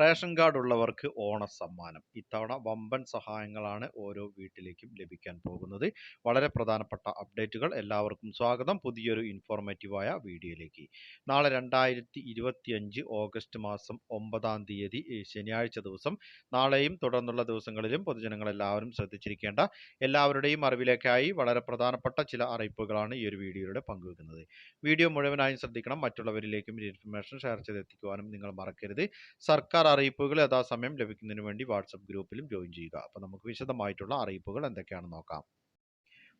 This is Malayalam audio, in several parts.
റേഷൻ കാർഡ് ഉള്ളവർക്ക് ഓണ സമ്മാനം ഇത്തവണ വമ്പൻ സഹായങ്ങളാണ് ഓരോ വീട്ടിലേക്കും ലഭിക്കാൻ പോകുന്നത്. വളരെ പ്രധാനപ്പെട്ട അപ്ഡേറ്റുകൾ. എല്ലാവർക്കും സ്വാഗതം. പുതിയൊരു ഇൻഫോർമേറ്റീവായ വീഡിയോയിലേക്ക്. നാളെ രണ്ടായിരത്തി ഇരുപത്തിയഞ്ച് ഓഗസ്റ്റ് മാസം ഒമ്പതാം തീയതി ശനിയാഴ്ച ദിവസം. നാളെയും തുടർന്നുള്ള ദിവസങ്ങളിലും പൊതുജനങ്ങൾ എല്ലാവരും ശ്രദ്ധിച്ചിരിക്കേണ്ട എല്ലാവരുടെയും അറിവിലേക്കായി വളരെ പ്രധാനപ്പെട്ട ചില അറിയിപ്പുകളാണ് ഈ ഒരു വീഡിയോയിലൂടെ പങ്കുവെക്കുന്നത്. വീഡിയോ മുഴുവനായും ശ്രദ്ധിക്കണം. മറ്റുള്ളവരിലേക്കും ഇൻഫർമേഷൻ ഷെയർ ചെയ്തെത്തിക്കുവാനും നിങ്ങൾ മറക്കരുത്. സർക്കാർ അറിയിപ്പുകൾ യഥാസമയം ലഭിക്കുന്നതിന് വേണ്ടി വാട്സപ്പ് ഗ്രൂപ്പിലും ജോയിൻ ചെയ്യുക. അപ്പോൾ നമുക്ക് വിശദമായിട്ടുള്ള അറിയിപ്പുകൾ എന്തൊക്കെയാണെന്ന് നോക്കാം.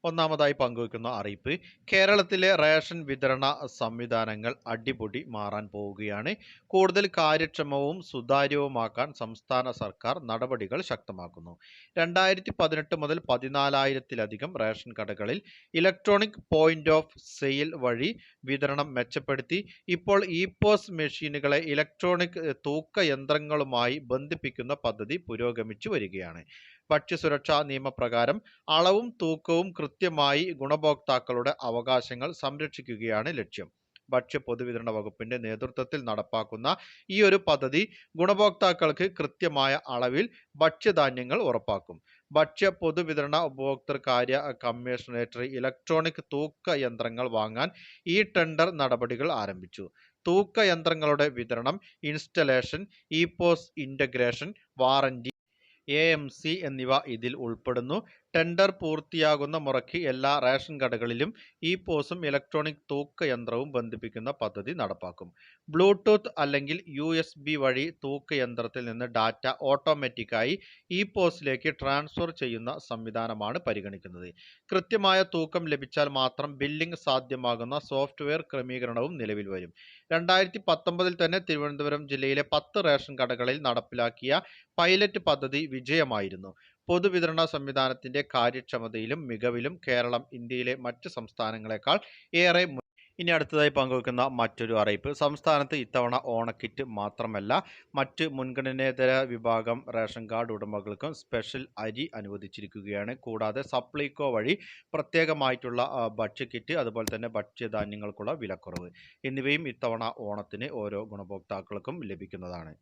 ഒന്നാമതായി പങ്കുവയ്ക്കുന്ന അറിയിപ്പ് കേരളത്തിലെ റേഷൻ വിതരണ സംവിധാനങ്ങൾ അടിപൊടി മാറാൻ പോവുകയാണ്. കൂടുതൽ കാര്യക്ഷമവും സുതാര്യവുമാക്കാൻ സംസ്ഥാന സർക്കാർ നടപടികൾ ശക്തമാക്കുന്നു. രണ്ടായിരത്തി പതിനെട്ട് മുതൽ പതിനാലായിരത്തിലധികം റേഷൻ കടകളിൽ ഇലക്ട്രോണിക് പോയിന്റ് ഓഫ് സെയിൽ വഴി വിതരണം മെച്ചപ്പെടുത്തി. ഇപ്പോൾ ഇ പോസ് മെഷീനുകളെ ഇലക്ട്രോണിക് തൂക്ക യന്ത്രങ്ങളുമായി ബന്ധിപ്പിക്കുന്ന പദ്ധതി പുരോഗമിച്ചു വരികയാണ്. ഭക്ഷ്യസുരക്ഷാ നിയമപ്രകാരം അളവും തൂക്കവും കൃത്യമായി ഗുണഭോക്താക്കളുടെ അവകാശങ്ങൾ സംരക്ഷിക്കുകയാണ് ലക്ഷ്യം. ഭക്ഷ്യ പൊതുവിതരണ വകുപ്പിന്റെ നേതൃത്വത്തിൽ നടപ്പാക്കുന്ന ഈ ഒരു പദ്ധതി ഗുണഭോക്താക്കൾക്ക് കൃത്യമായ അളവിൽ ഭക്ഷ്യധാന്യങ്ങൾ ഉറപ്പാക്കും. ഭക്ഷ്യ പൊതുവിതരണ ഉപഭോക്തൃ കാര്യ കമ്മീഷണറേറ്ററി ഇലക്ട്രോണിക് തൂക്ക യന്ത്രങ്ങൾ വാങ്ങാൻ ഈ ടെൻഡർ നടപടികൾ ആരംഭിച്ചു. തൂക്ക യന്ത്രങ്ങളുടെ വിതരണം installation ePOS POS integration warranty A M C എന്നിവ ഇതിൽ ഉൾപ്പെടുന്നു. ടെൻഡർ പൂർത്തിയാകുന്ന മുറയ്ക്ക് എല്ലാ റേഷൻ കടകളിലും ഇ പോസും ഇലക്ട്രോണിക് തൂക്ക യന്ത്രവും ബന്ധിപ്പിക്കുന്ന പദ്ധതി നടപ്പാക്കും. ബ്ലൂടൂത്ത് അല്ലെങ്കിൽ യു വഴി തൂക്ക യന്ത്രത്തിൽ നിന്ന് ഡാറ്റ ഓട്ടോമാറ്റിക്കായി ഇ പോസിലേക്ക് ട്രാൻസ്ഫർ ചെയ്യുന്ന സംവിധാനമാണ് പരിഗണിക്കുന്നത്. കൃത്യമായ തൂക്കം ലഭിച്ചാൽ മാത്രം ബില്ലിംഗ് സാധ്യമാകുന്ന സോഫ്റ്റ്വെയർ ക്രമീകരണവും നിലവിൽ വരും. രണ്ടായിരത്തി പത്തൊമ്പതിൽ തന്നെ തിരുവനന്തപുരം ജില്ലയിലെ പത്ത് റേഷൻ കടകളിൽ നടപ്പിലാക്കിയ പൈലറ്റ് പദ്ധതി വിജയമായിരുന്നു. പൊതുവിതരണ സംവിധാനത്തിന്റെ കാര്യക്ഷമതയിലും മികവിലും കേരളം ഇന്ത്യയിലെ മറ്റ് സംസ്ഥാനങ്ങളെക്കാൾ ഏറെ ഇനി അടുത്തതായി പങ്കുവെക്കുന്ന മറ്റൊരു അറിയിപ്പ്. സംസ്ഥാനത്ത് ഇത്തവണ ഓണക്കിറ്റ് മാത്രമല്ല മറ്റ് മുൻഗണനേതര വിഭാഗം റേഷൻ കാർഡ് ഉടമകൾക്കും സ്പെഷ്യൽ അരി അനുവദിച്ചിരിക്കുകയാണ്. കൂടാതെ സപ്ലൈകോ വഴി പ്രത്യേകമായിട്ടുള്ള ഭക്ഷ്യക്കിറ്റ് അതുപോലെ തന്നെ ഭക്ഷ്യധാന്യങ്ങൾക്കുള്ള വിലക്കുറവ് എന്നിവയും ഇത്തവണ ഓണത്തിന് ഓരോ ഗുണഭോക്താക്കൾക്കും ലഭിക്കുന്നതാണ്.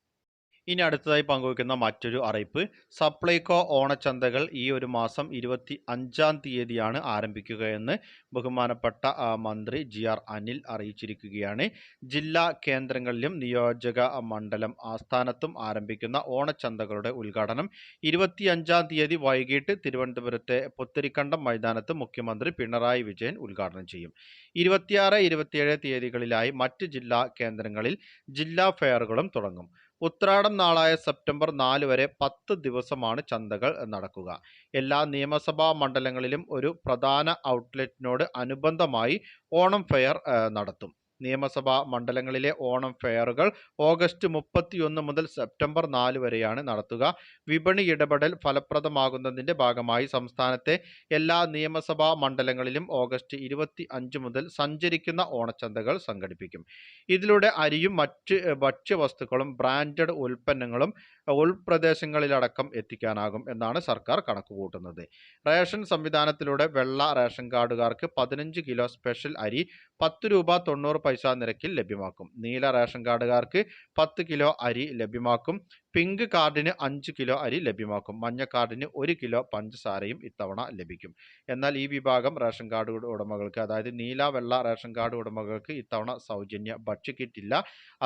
ഇനി അടുത്തതായി പങ്കുവയ്ക്കുന്ന മറ്റൊരു അറിയിപ്പ് സപ്ലൈകോ ഓണച്ചന്തകൾ ഈ ഒരു മാസം ഇരുപത്തി അഞ്ചാം തീയതിയാണ് ആരംഭിക്കുകയെന്ന് ബഹുമാനപ്പെട്ട മന്ത്രി ജി ആർ അനിൽ അറിയിച്ചിരിക്കുകയാണ്. ജില്ലാ കേന്ദ്രങ്ങളിലും നിയോജക മണ്ഡലം ആസ്ഥാനത്തും ആരംഭിക്കുന്ന ഓണച്ചന്തകളുടെ ഉദ്ഘാടനം ഇരുപത്തിയഞ്ചാം തീയതി വൈകിട്ട് തിരുവനന്തപുരത്തെ പുത്തരിക്കണ്ടം മൈതാനത്ത് മുഖ്യമന്ത്രി പിണറായി വിജയൻ ഉദ്ഘാടനം ചെയ്യും. ഇരുപത്തിയാറ് ഇരുപത്തിയേഴ് തീയതികളിലായി മറ്റ് ജില്ലാ കേന്ദ്രങ്ങളിൽ ജില്ലാ ഫെയറുകളും തുടങ്ങും. ഉത്രാടം നാളായ സെപ്റ്റംബർ നാല് വരെ പത്ത് ദിവസമാണ് ചന്തകൾ നടക്കുക. എല്ലാ നിയമസഭാ മണ്ഡലങ്ങളിലും ഒരു പ്രധാന ഔട്ട്ലെറ്റിനോട് അനുബന്ധമായി ഓണം ഫെയർ നടത്തും. നിയമസഭാ മണ്ഡലങ്ങളിലെ ഓണം ഫെയറുകൾ ഓഗസ്റ്റ് മുപ്പത്തിയൊന്ന് മുതൽ സെപ്റ്റംബർ നാല് വരെയാണ് നടത്തുക. വിപണി ഇടപെടൽ ഫലപ്രദമാകുന്നതിന്റെ ഭാഗമായി സംസ്ഥാനത്തെ എല്ലാ നിയമസഭാ മണ്ഡലങ്ങളിലും ഓഗസ്റ്റ് ഇരുപത്തി അഞ്ച് മുതൽ സഞ്ചരിക്കുന്ന ഓണച്ചന്തകൾ സംഘടിപ്പിക്കും. ഇതിലൂടെ അരിയും മറ്റ് ഭക്ഷ്യവസ്തുക്കളും ബ്രാൻഡഡ് ഉൽപ്പന്നങ്ങളും ഉൾപ്രദേശങ്ങളിലടക്കം എത്തിക്കാനാകും എന്നാണ് സർക്കാർ കണക്കുകൂട്ടുന്നത്. റേഷൻ സംവിധാനത്തിലൂടെ വെള്ള റേഷൻ കാർഡുകാർക്ക് പതിനഞ്ച് കിലോ സ്പെഷ്യൽ അരി പത്ത് രൂപ തൊണ്ണൂറ് പൈസ നിരക്കിൽ ലഭ്യമാക്കും. നീല റേഷൻ കാർഡുകാർക്ക് പത്ത് കിലോ അരി ലഭ്യമാക്കും. പിങ്ക് കാർഡിന് അഞ്ച് കിലോ അരി ലഭ്യമാക്കും. മഞ്ഞ കാർഡിന് ഒരു കിലോ പഞ്ചസാരയും ഇത്തവണ ലഭിക്കും. എന്നാൽ ഈ വിഭാഗം റേഷൻ കാർഡ് ഉടമകൾക്ക് അതായത് നീല വെള്ള റേഷൻ കാർഡ് ഉടമകൾക്ക് ഇത്തവണ സൗജന്യ ഭക്ഷ്യക്കിറ്റില്ല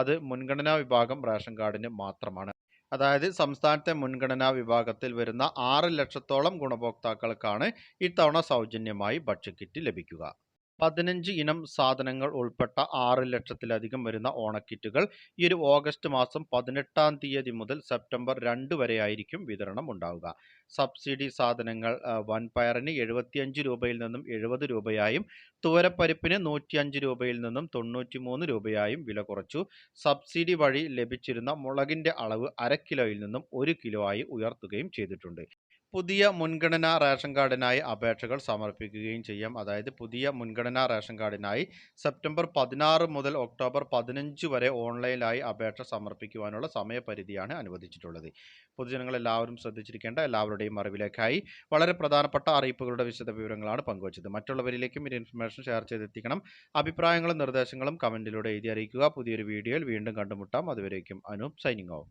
അത് മുൻഗണനാ വിഭാഗം റേഷൻ കാർഡിന് മാത്രമാണ്. അതായത് സംസ്ഥാനത്തെ മുൻഗണനാ വിഭാഗത്തിൽ വരുന്ന ആറ് ലക്ഷത്തോളം ഗുണഭോക്താക്കൾക്കാണ് ഇത്തവണ സൗജന്യമായി ഭക്ഷ്യക്കിറ്റ് ലഭിക്കുക. പതിനഞ്ച് ഇനം സാധനങ്ങൾ ഉൾപ്പെട്ട ആറ് ലക്ഷത്തിലധികം വരുന്ന ഓണക്കിറ്റുകൾ ഈ ഒരു ഓഗസ്റ്റ് മാസം പതിനെട്ടാം തീയതി മുതൽ സെപ്റ്റംബർ രണ്ട് വരെയായിരിക്കും വിതരണം ഉണ്ടാവുക. സബ്സിഡി സാധനങ്ങൾ വൻപയറിന് എഴുപത്തിയഞ്ച് രൂപയിൽ നിന്നും എഴുപത് രൂപയായും തുവരപ്പരിപ്പിന് നൂറ്റിയഞ്ച് രൂപയിൽ നിന്നും തൊണ്ണൂറ്റി മൂന്ന് രൂപയായും വില കുറച്ചു. സബ്സിഡി വഴി ലഭിച്ചിരുന്ന മുളകിന്റെ അളവ് അര കിലോയിൽ നിന്നും ഒരു കിലോ ആയി ഉയർത്തുകയും ചെയ്തിട്ടുണ്ട്. പുതിയ മുൻഗണനാ റേഷൻ കാർഡിനായി അപേക്ഷകൾ സമർപ്പിക്കുകയും ചെയ്യാം. അതായത് പുതിയ മുൻഗണനാ റേഷൻ കാർഡിനായി സെപ്റ്റംബർ പതിനാറ് മുതൽ ഒക്ടോബർ പതിനഞ്ച് വരെ ഓൺലൈനായി അപേക്ഷ സമർപ്പിക്കുവാനുള്ള സമയപരിധിയാണ് അനുവദിച്ചിട്ടുള്ളത്. പൊതുജനങ്ങൾ എല്ലാവരും ശ്രദ്ധിച്ചിരിക്കേണ്ട എല്ലാവരുടെയും അറിവിലേക്കായി വളരെ പ്രധാനപ്പെട്ട അറിയിപ്പുകളുടെ വിശദ വിവരങ്ങളാണ് പങ്കുവച്ചത്. മറ്റുള്ളവരിലേക്കും ഈ ഇൻഫർമേഷൻ ഷെയർ ചെയ്തെത്തിക്കണം. അഭിപ്രായങ്ങളും നിർദ്ദേശങ്ങളും കമന്റിലൂടെ എഴുതി അറിയിക്കുക. പുതിയൊരു വീഡിയോയിൽ വീണ്ടും കണ്ടുമുട്ടാം. അതുവരേക്കും അനൂപ് സൈനിങ് ഓഫ്